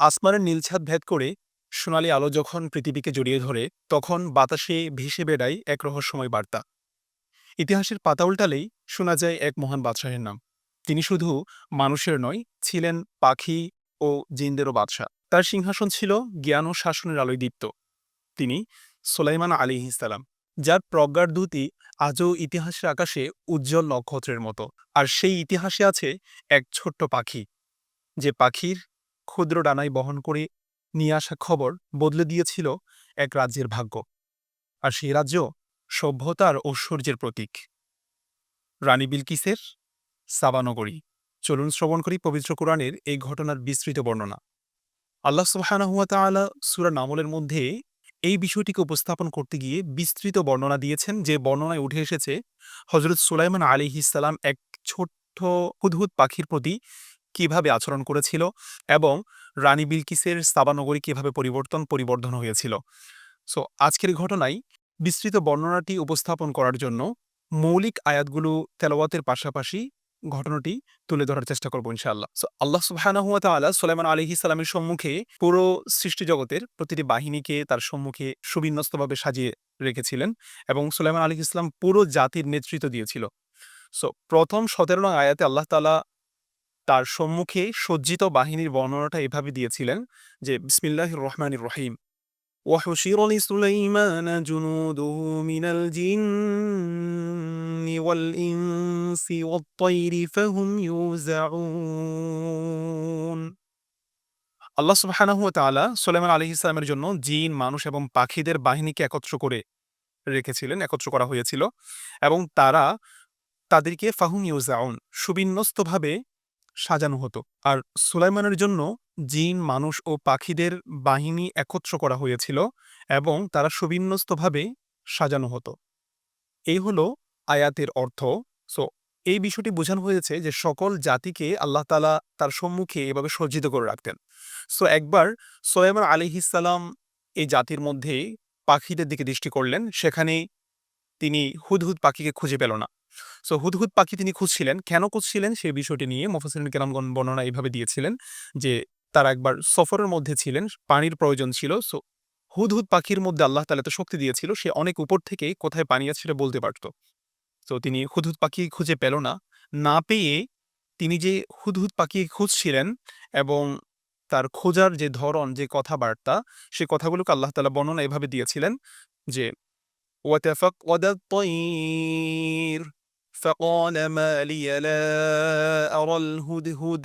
আসমানের নীলছাদ ভেদ করে সোনালি আলো যখন পৃথিবীকে জড়িয়ে ধরে, তখন বাতাসে ভেসে বেড়ায় এক রহস্যময় বার্তা। ইতিহাসের পাতা উল্টালেই শোনা যায় এক মহান বাদশাহের নাম। তিনি শুধু মানুষের নয়, ছিলেন পাখি ও জিনদেরও বাদশাহ। তার সিংহাসন ছিল জ্ঞান ও শাসনের আলোয় দীপ্ত। তিনি সোলাইমান আলী ইসালাম যার প্রজ্ঞার দূতি আজও ইতিহাসের আকাশে উজ্জ্বল নক্ষত্রের মতো। আর সেই ইতিহাসে আছে এক ছোট্ট পাখি, যে পাখির ক্ষুদ্র ডানায় বহন করে নিয়ে আসা খবর বদলে দিয়েছিল এক রাজ্যের ভাগ্য। আর সেই রাজ্য সভ্যতার ঐশ্বর্যের প্রতীক। রানী বিলকিসের সাবানগরী। চলুন শ্রবণ করি পবিত্র কোরআনের এই ঘটনার বিস্তৃত বর্ণনা। আল্লাহ সুবাহানাহুয়া সূরা নামলের মধ্যে এই বিষয়টিকে উপস্থাপন করতে গিয়ে বিস্তৃত বর্ণনা দিয়েছেন, যে বর্ণনায় উঠে এসেছে হজরত সুলাইমান আলিহিসাল্লাম এক ছোট্ট হুদহুদ পাখির প্রতি কীভাবে আচরণ করেছিল এবং রানী বিলকিসের সাবানগরী কীভাবে পরিবর্তন, পরিবর্ধন হয়েছিল। সো আজকের ঘটনায় বিস্তৃত বর্ণনাটি উপস্থাপন করার জন্য মৌলিক আয়াতগুলো তেলাওয়াতের পাশাপাশি ঘটনাটি তুলে ধরার চেষ্টা করব ইনশাআল্লাহ। সো আল্লাহ সুবাহানাহুয়া তাআলা সুলাইমান আলাইহি সালামের সম্মুখে পুরো সৃষ্টি জগতের প্রতিটি বাহিনীকে তার সম্মুখে সুবিন্যস্তভাবে সাজিয়ে রেখেছিলেন এবং সুলাইমান আলী ইসলাম পুরো জাতির নেতৃত্ব দিয়েছিল। সো প্রথম সতেরো নং আয়াতে আল্লাহ তালা তার সম্মুখে সজ্জিত বাহিনীর বর্ণনাটা এভাবে দিয়েছিলেন যে বিসমিল্লাহ রহমান রহিম وحشر لسليمان جنوده من الجن والإنس والطير فهم يوزعون আল্লাহ সুবহানাহু ওয়া তাআলা সুলাইমান আলাইহিস সালামের জন্য জিন মানুষ এবং পাখিদের বাহিনীকে একত্র করে রেখেছিলেন একত্র করা হয়েছিল এবং তারা তাদেরকে ফাহুম ইউজাউন সুবিন্যস্তভাবে সাজানো হতো। আর সুলাইমানের জন্য জিন, মানুষ ও পাখিদের বাহিনী একত্র করা হয়েছিল এবং তারা সুবিন্যস্তভাবে সাজানো হতো। এই হলো আয়াতের অর্থ। সো, এই বিষয়টি বোঝানো হয়েছে যে সকল জাতিকে আল্লাহ তালা তার সম্মুখে এভাবে সজ্জিত করে রাখতেন। সো, একবার সোয়েমান আলিহিসাল্লাম এই জাতির মধ্যে পাখিদের দিকে দৃষ্টি করলেন। সেখানে তিনি হুদহুদ পাখিকে খুঁজে পেল না। সো হুদহুদ পাখি তিনি খুঁজছিলেন। কেন খুঁজছিলেন? সেই বিষয়টি নিয়ে মোফাসিন কেরামগণ বর্ণনা এইভাবে দিয়েছিলেন যে, তারা একবার সফরের মধ্যে ছিলেন, পানির প্রয়োজন ছিল। সো হুদহুদ পাখির মধ্যে আল্লাহ তালা তো শক্তি দিয়েছিল, সে অনেক উপর থেকে কোথায় পানি আছে সেটা বলতে পারত। তো তিনি হুদহুদ পাখি খুঁজে পেল না। না পেয়ে তিনি যে হুদহুদ পাখি খুঁজছিলেন এবং তার খোঁজার যে ধরন, যে কথাবার্তা, সে কথাগুলোকে আল্লাহ তালা বর্ণনা এভাবে দিয়েছিলেন যে, ওয়াতেফাক ওয়াদ فقال ما لي لا أرى الهدهد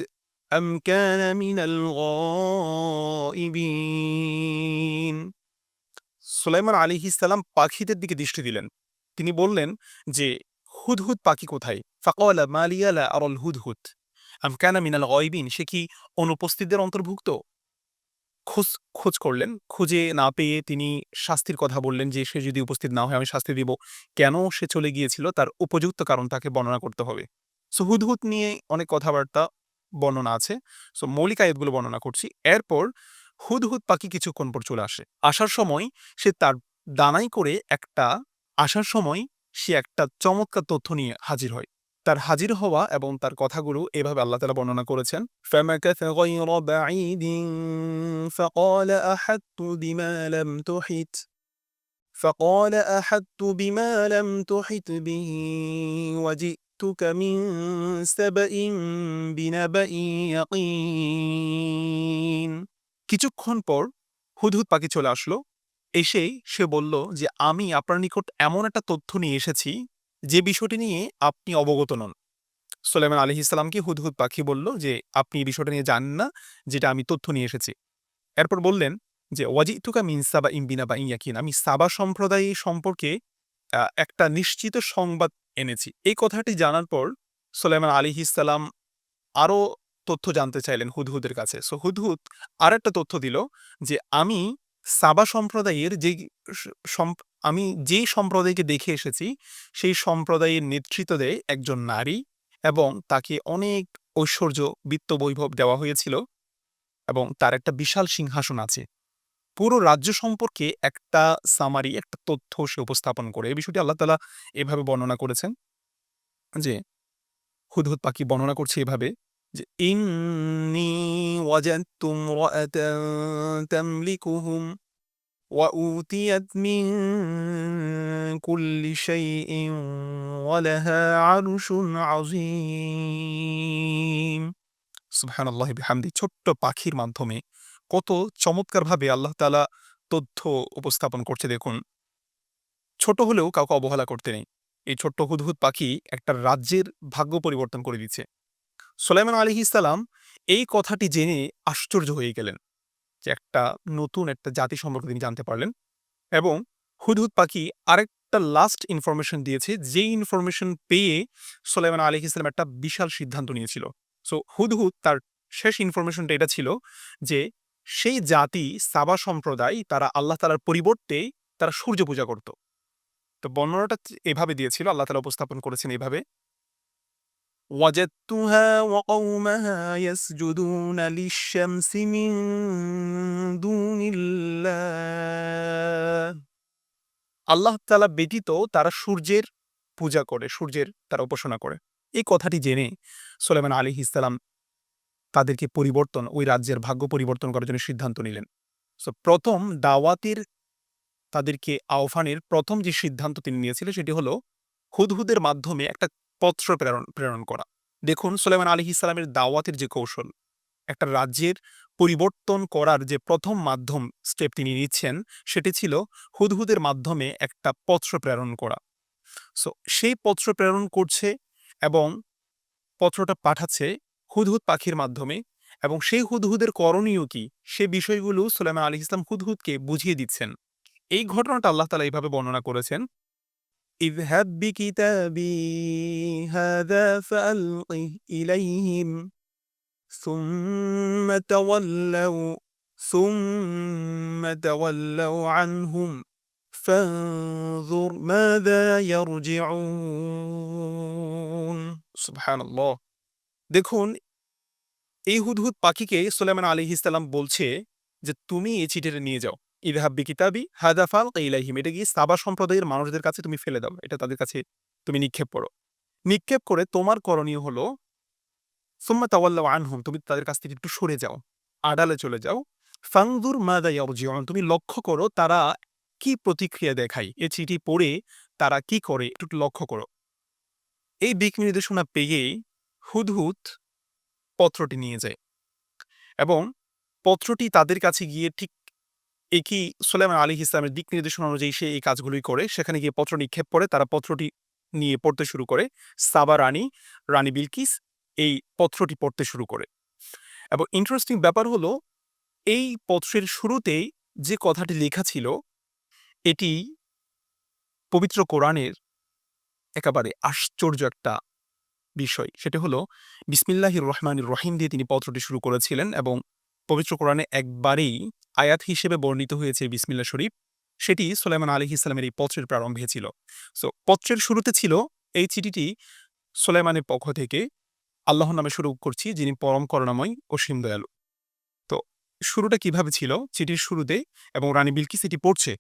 أم كان من الغائبين সুলাইমান আলিহিসাল্লাম পাখিদের দিকে দৃষ্টি দিলেন তিনি বললেন যে হুদহুদ পাখি কোথায় ফাকওয়ালা মালিয়ালা আরল হুদহুদ আমকানা মিনাল গয়বিন সে কি অনুপস্থিতদের অন্তর্ভুক্ত খোঁজ খোঁজ করলেন। খুঁজে না পেয়ে তিনি শাস্তির কথা বললেন যে, সে যদি উপস্থিত না হয় আমি শাস্তি দিব। কেন সে চলে গিয়েছিল? তার উপযুক্ত কারণ তাকে বর্ণনা করতে হবে। সো, হুদহুদ নিয়ে অনেক কথাবার্তা বর্ণনা আছে। সো, মৌলিক আয়াতগুলো বর্ণনা করছি। এরপর হুদহুদ পাখি কিছুক্ষণ পর চলে আসে। আসার সময় সে তার দানাই করে একটা, আসার সময় সে একটা চমৎকার তথ্য নিয়ে হাজির হয়। তার হাজির হওয়া এবং তার কথাগুলো এভাবে আল্লাহ তালা বর্ণনা করেছেন فمكث غير بعيد فقال أحطت بما لم تحط فقال أحطت بما لم تحط به وجئتك من سبأ بنبأ يقين কিছুক্ষণ পর হুদহুদ পাখি চলে আসলো এসে সে বলল যে আমি আপনার নিকট এমন একটা তথ্য নিয়ে এসেছি যে বিষয়টি নিয়ে আপনি অবগত নন। সোলেমান আলি ইসলামকে হুদহুদ পাখি বলল যে, আপনি এই বিষয়টা নিয়ে জানেন না যেটা আমি তথ্য নিয়ে এসেছি এরপর বললেন যে, ওয়াজিতুকা মিন সাবা ইমবিনা বা ইয়াকিন আমি সাবা সম্প্রদায় সম্পর্কে একটা নিশ্চিত সংবাদ এনেছি। এই কথাটি জানার পর সোলেমান আলী ইসালাম আরও তথ্য জানতে চাইলেন হুদহুদের কাছে। সো হুদহুদ আর একটা তথ্য দিল যে, আমি সাবা সম্প্রদায়ের যে আমি যেই সম্প্রদায়কে দেখে এসেছি, সেই সম্প্রদায়ের নেতৃত্ব দেয় একজন নারী এবং তাকে অনেক ঐশ্বর্য বিত্ত বৈভব দেওয়া হয়েছিল এবং তার একটা বিশাল সিংহাসন আছে। পুরো রাজ্য সম্পর্কে একটা সামারি একটা তথ্য সে উপস্থাপন করে। এই বিষয়টি আল্লাহ তালা এভাবে বর্ণনা করেছেন যে, হুদহুদ পাখি বর্ণনা করছে এভাবে যে, ইন্নি ইমরাআতান তামলিকুহুম وأوتيت من كل شيء ولها عرش عظيم সুবহানাল্লাহ বিহামদি ছোট্ট পাখির মাধ্যমে কত চমৎকারভাবে আল্লাহ তাআলা তথ্য উপস্থাপন করছে দেখুন ছোট হলেও কাউকে অবহেলা করতে নেই এই ছোট্ট হুদহুদ পাখি একটা রাজ্যের ভাগ্য পরিবর্তন করে দিচ্ছে সুলাইমান আলাইহিস সালাম এই কথাটি জেনে আশ্চর্য হয়ে গেলেন যে একটা নতুন একটা জাতি সম্পর্কে তিনি জানতে পারলেন এবং হুদহুদ পাখি আরেকটা লাস্ট ইনফরমেশন দিয়েছে, যেই ইনফরমেশন পেয়ে সোলাইমান আলী ইসলাম একটা বিশাল সিদ্ধান্ত নিয়েছিল। সো হুদহুদ তার শেষ ইনফরমেশনটা এটা ছিল যে সেই জাতি, সাবা সম্প্রদায় তারা আল্লাহ তালার পরিবর্তে তারা সূর্য পূজা করত। তো বর্ণনাটা এভাবে দিয়েছিল, আল্লাহ তালা উপস্থাপন করেছেন এভাবে। وجدتها وقومها يسجدون للشمس من دون الله আল্লাহ তালা ব্যতীত তারা সূর্যের পূজা করে সূর্যের তারা উপাসনা করে এই কথাটি জেনে সোলেমান আলী ইসলাম তাদেরকে পরিবর্তন ওই রাজ্যের ভাগ্য পরিবর্তন করার জন্য সিদ্ধান্ত নিলেন সো প্রথম দাওয়াতের তাদেরকে আহ্বানের প্রথম যে সিদ্ধান্ত তিনি নিয়েছিলেন সেটি হলো হুদহুদের মাধ্যমে একটা পত্র প্রেরণ প্রেরণ করা। দেখুন সোলেমান আলী ইসলামের দাওয়াতের যে কৌশল, একটা রাজ্যের পরিবর্তন করার যে প্রথম মাধ্যম স্টেপ তিনি নিচ্ছেন, সেটি ছিল হুদহুদের মাধ্যমে একটা পত্র প্রেরণ করা। সো সেই পত্র প্রেরণ করছে এবং পত্রটা পাঠাচ্ছে হুদহুদ পাখির মাধ্যমে এবং সেই হুদহুদের করণীয় কি, সে বিষয়গুলো সুলাইমান আলী ইসলাম হুদহুদকে বুঝিয়ে দিচ্ছেন। এই ঘটনাটা আল্লাহ তালা এইভাবে বর্ণনা করেছেন اذهب بكتابي هذا فألقه إليهم ثم تولوا ثم تولوا عنهم فانظر ماذا يرجعون سبحان الله দেখুন এই হুদহুদ পাখিকে সুলাইমান আলী ইসলাম বলছে যে তুমি এই চিঠিটা নিয়ে যাও ইদহাব্বি কিতাবি হাদাফাল ইলাহিম এটা গিয়ে সাবা সম্প্রদায়ের মানুষদের কাছে তুমি ফেলে দাও, এটা তাদের কাছে তুমি নিক্ষেপ করো। নিক্ষেপ করে তোমার করণীয় হলো, সুম্মা তাওয়াল্লা আনহুম, তুমি তাদের কাছ থেকে একটু সরে যাও, আড়ালে চলে যাও। ফাংদুর মাদা ইয়ারজিউন, তুমি লক্ষ্য করো তারা কি প্রতিক্রিয়া দেখায়, এ চিঠি পড়ে তারা কি করে, একটু লক্ষ্য করো। এই দিক নির্দেশনা পেয়েই হুদহুদ পত্রটি নিয়ে যায়। এবং পত্রটি তাদের কাছে গিয়ে ঠিক একই সোলেমান আলী ইসলামের দিক নির্দেশনা অনুযায়ী সে এই কাজগুলোই করে। সেখানে গিয়ে পত্র নিক্ষেপ করে, তারা পত্রটি নিয়ে পড়তে শুরু করে। সাবা রানী রানী বিলকিস এই পত্রটি পড়তে শুরু করে। এবং ইন্টারেস্টিং ব্যাপার হলো, এই পত্রের শুরুতেই যে কথাটি লেখা ছিল, এটি পবিত্র কোরআনের একেবারে আশ্চর্য একটা বিষয়। সেটি হলো, বিসমিল্লাহির রহমানির রহিম দিয়ে তিনি পত্রটি শুরু করেছিলেন এবং পবিত্র কোরআনে একবারেই আয়াত হিসেবে বর্ণিত হয়েছে বিসমিল্লা শরীফ। সেটি সোলাইমান আলী ইসলামের এই পত্রের প্রারম্ভে ছিল। সো পত্রের শুরুতে ছিল এই চিঠিটি সোলাইমানের পক্ষ থেকে। আল্লাহ নামে শুরু করছি, যিনি পরম করুণাময় অসীম দয়ালু। তো, শুরুটা কীভাবে ছিল? চিঠির শুরুতে এবং রানী বিলকিস এটি পড়ছে।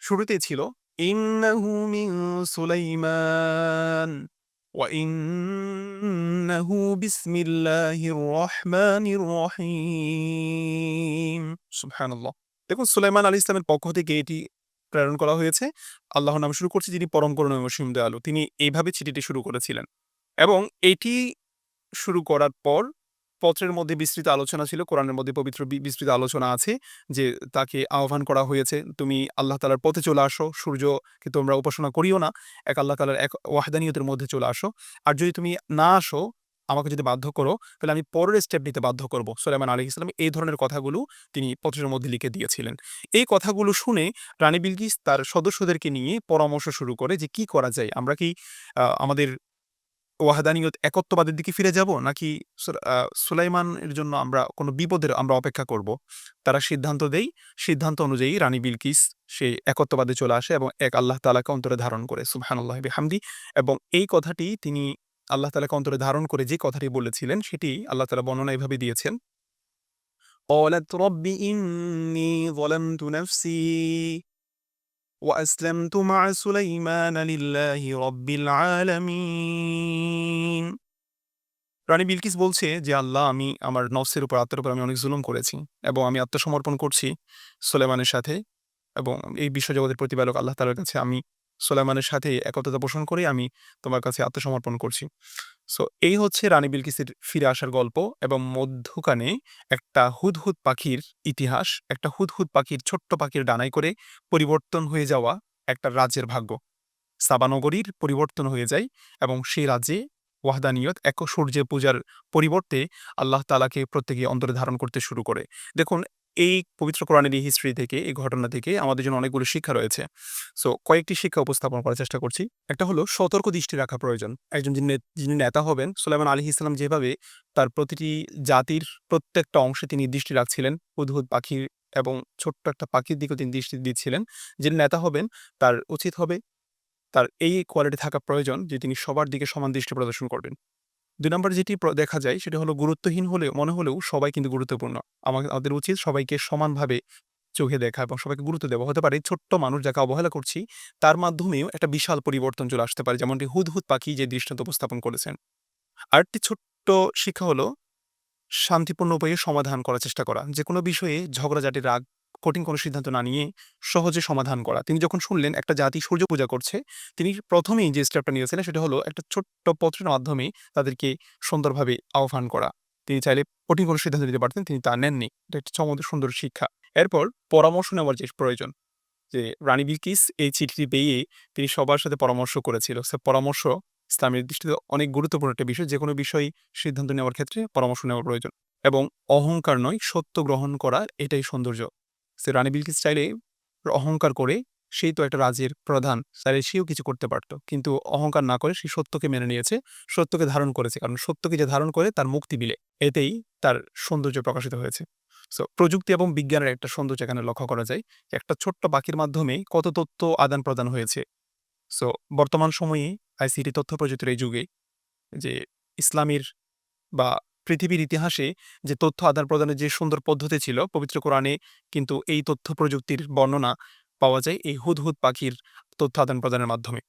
শুরুতে ছিল, ইন্নাহু মিন সুলাইমান وإنه بسم الله الرحمن الرحيم সুবহান আল্লাহ দেখুন সুলাইমান আলী ইসলামের পক্ষ থেকে এটি প্রেরণ করা হয়েছে আল্লাহর নাম শুরু করছে যিনি পরম করুণাময় অসীম দয়ালু তিনি এইভাবে চিঠিটি শুরু করেছিলেন এবং এটি শুরু করার পর পত্রের মধ্যে বিস্তৃত আলোচনা ছিল কোরআনের মধ্যে পবিত্র বি- বিস্তৃত আলোচনা আছে যে তাকে আহ্বান করা হয়েছে তুমি আল্লাহ তালার পথে চলে আসো সূর্যকে তোমরা উপাসনা করিও না এক আল্লাহ তালার এক ওয়াহদানিয়তের মধ্যে চলে আসো আর যদি তুমি না আসো আমাকে যদি বাধ্য করো, তাহলে আমি পরের স্টেপ নিতে বাধ্য করব। সোলেমান আলী ইসলাম এই ধরনের কথাগুলো তিনি পত্রের মধ্যে লিখে দিয়েছিলেন। এই কথাগুলো শুনে রানী বিলকিস তার সদস্যদেরকে নিয়ে পরামর্শ শুরু করে যে কি করা যায়? আমরা কি আমাদের ওয়াহাদানিয়ত একত্ববাদের দিকে ফিরে যাব? নাকি সুলাইমানের জন্য আমরা কোনো বিপদের আমরা অপেক্ষা করব? তারা সিদ্ধান্ত দেই। সিদ্ধান্ত অনুযায়ী রানী বিলকিস সে একত্ববাদে চলে আসে এবং এক আল্লাহ তালাকে অন্তরে ধারণ করে। সুবহানাল্লাহ হামদি এবং এই কথাটি তিনি আল্লাহ তালাকে অন্তরে ধারণ করে যে কথাটি বলেছিলেন সেটি আল্লাহ তালা বর্ণনা এভাবে দিয়েছেন قالت رب إني ظلمت نفسي وأسلمت مع سليمان لله رب العالمين রানী বিলকিস বলছে যে, "আল্লাহ আমি আমার নফসের উপর, আত্মার উপর আমি অনেক জুলুম করেছি এবং আমি আত্মসমর্পণ করছি সুলাইমানের সাথে এবং এই বিশ্বজগতের প্রতিপালক আল্লাহ তাআলার কাছে আমি সুলাইমানের সাথে একত্বতা পোষণ করে আমি তোমার কাছে আত্মসমর্পণ করছি।" সো এই হচ্ছে রানী বিলকিসের ফিরে আসার গল্প এবং মধ্যখানে একটা হুদহুদ পাখির ইতিহাস, একটা হুদহুদ পাখির ছোট্ট পাখির ডানায় করে পরিবর্তন হয়ে যাওয়া একটা রাজ্যের ভাগ্য। সাবানগরীর পরিবর্তন হয়ে যায় এবং সেই রাজ্যে ওয়াহদানিয়ত এক সূর্যের পূজার পরিবর্তে আল্লাহ তাআলাকে প্রত্যেকে অন্তরে ধারণ করতে শুরু করে। দেখুন এই পবিত্র কোরআনের এই হিস্ট্রি থেকে, এই ঘটনা থেকে আমাদের জন্য অনেকগুলো শিক্ষা রয়েছে। সো কয়েকটি শিক্ষা উপস্থাপন করার চেষ্টা করছি। একটা হলো সতর্ক দৃষ্টি রাখা প্রয়োজন। একজন যিনি যিনি নেতা হবেন, সুলাইমান আলী ইসলাম যেভাবে তার প্রতিটি জাতির প্রত্যেকটা অংশে তিনি দৃষ্টি রাখছিলেন, হুদহুদ পাখির এবং ছোট্ট একটা পাখির দিকেও তিনি দৃষ্টি দিচ্ছিলেন। যিনি নেতা হবেন তার উচিত হবে তার এই কোয়ালিটি থাকা প্রয়োজন যে তিনি সবার দিকে সমান দৃষ্টি প্রদর্শন করবেন। ২ নম্বর যেটি দেখা যায় সেটা হলো গুরুত্বহীন হলেও মনে হলেও সবাই কিন্তু গুরুত্বপূর্ণ। আমাদের উচিত সবাইকে সমানভাবে চোখে দেখা এবং সবাইকে গুরুত্ব দেওয়া। হতে পারে ছোট্ট মানুষ যাকে অবহেলা করছি তার মাধ্যমেও একটা বিশাল পরিবর্তন চলে আসতে পারে। যেমনটি হুদহুদ পাখি যে দৃষ্টান্ত উপস্থাপন করেছেন। আরেকটি ছোট্ট শিক্ষা হলো শান্তিপূর্ণ উপায়ে সমাধান করার চেষ্টা করা। যে কোনো বিষয়ে ঝগড়াঝাটি, রাগ, কঠিন কোনো সিদ্ধান্ত না নিয়ে সহজে সমাধান করা। তিনি যখন শুনলেন একটা জাতি সূর্য পূজা করছে, তিনি প্রথমেই যে স্টেপটা নিয়েছিলেন সেটা হলো একটা ছোট্ট পত্রের মাধ্যমে তাদেরকে সুন্দরভাবে আহ্বান করা। তিনি চাইলে কঠিন কোনো সিদ্ধান্ত নিতে পারতেন, তিনি তা নেননি। এটা একটা চমৎকার সুন্দর শিক্ষা। এরপর পরামর্শ নেওয়ার যে প্রয়োজন। যে রানী বিলকিস এই চিঠিটি পেয়ে তিনি সবার সাথে পরামর্শ করেছিল। পরামর্শ ইসলামের দৃষ্টিতে অনেক গুরুত্বপূর্ণ একটা বিষয়। যেকোনো বিষয় সিদ্ধান্ত নেওয়ার ক্ষেত্রে পরামর্শ নেওয়া প্রয়োজন এবং অহংকার নয়, সত্য গ্রহণ করা এটাই সৌন্দর্য। সে রানী বিলকিস চাইলে অহংকার করে সেই তো একটা রাজ্যের প্রধান, চাইলে সেও কিছু করতে পারত। কিন্তু অহংকার না করে সে সত্যকে মেনে নিয়েছে, সত্যকে ধারণ করেছে। কারণ সত্যকে যে ধারণ করে তার মুক্তি মিলে। এতেই তার সৌন্দর্য প্রকাশিত হয়েছে। সো প্রযুক্তি এবং বিজ্ঞানের একটা সৌন্দর্য এখানে লক্ষ্য করা যায়। একটা ছোট্ট পাখির মাধ্যমে কত তথ্য আদান-প্রদান হয়েছে। সো বর্তমান সময়ে আইসিটি তথ্য প্রযুক্তির এই যুগে যে ইসলামের বা পৃথিবীর ইতিহাসে যে তথ্য আদান-প্রদানের যে সুন্দর পদ্ধতি ছিল, পবিত্র কোরআনে কিন্তু এই তথ্য প্রযুক্তির বর্ণনা পাওয়া যায় এই হুদহুদ পাখির তথ্য আদান-প্রদানের মাধ্যমে।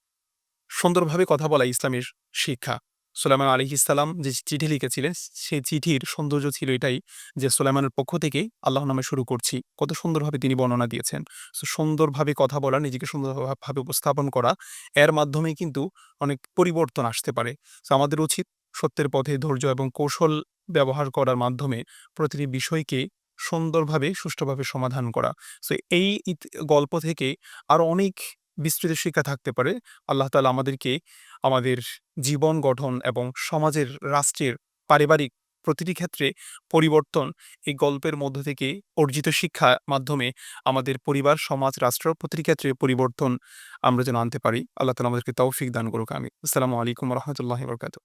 সুন্দরভাবে কথা বলা ইসলামের শিক্ষা। সুলাইমান আলাইহিস ইসলাম যে চিঠি লিখেছিলেন সেই চিঠির সৌন্দর্য ছিল এটাই যে সুলাইমানের পক্ষ থেকেই আল্লাহ নামে শুরু করছি। কত সুন্দরভাবে তিনি বর্ণনা দিয়েছেন। সো সুন্দরভাবে কথা বলা, নিজেকে সুন্দরভাবে উপস্থাপন করা, এর মাধ্যমে কিন্তু অনেক পরিবর্তন আসতে পারে। সো আমাদের উচিত সত্যের পথে ধৈর্য এবং কৌশল ব্যবহার করার মাধ্যমে প্রতিটি বিষয়কে সুন্দরভাবে সুষ্ঠুভাবে সমাধান করা। সো এই গল্প থেকে আরও অনেক বিস্তৃত শিক্ষা থাকতে পারে। আল্লাহ তালা আমাদেরকে আমাদের জীবন গঠন এবং সমাজের, রাষ্ট্রের, পারিবারিক প্রতিটি ক্ষেত্রে পরিবর্তন এই গল্পের মধ্য থেকে অর্জিত শিক্ষা মাধ্যমে আমাদের পরিবার, সমাজ, রাষ্ট্র প্রতিটি ক্ষেত্রে পরিবর্তন আমরা যেন আনতে পারি। আল্লাহ তাআলা আমাদেরকে তৌফিক দান করুক আমি আসসালামু আলাইকুম রাহমাতুল্লাহি ওয়া বারাকাতুহু।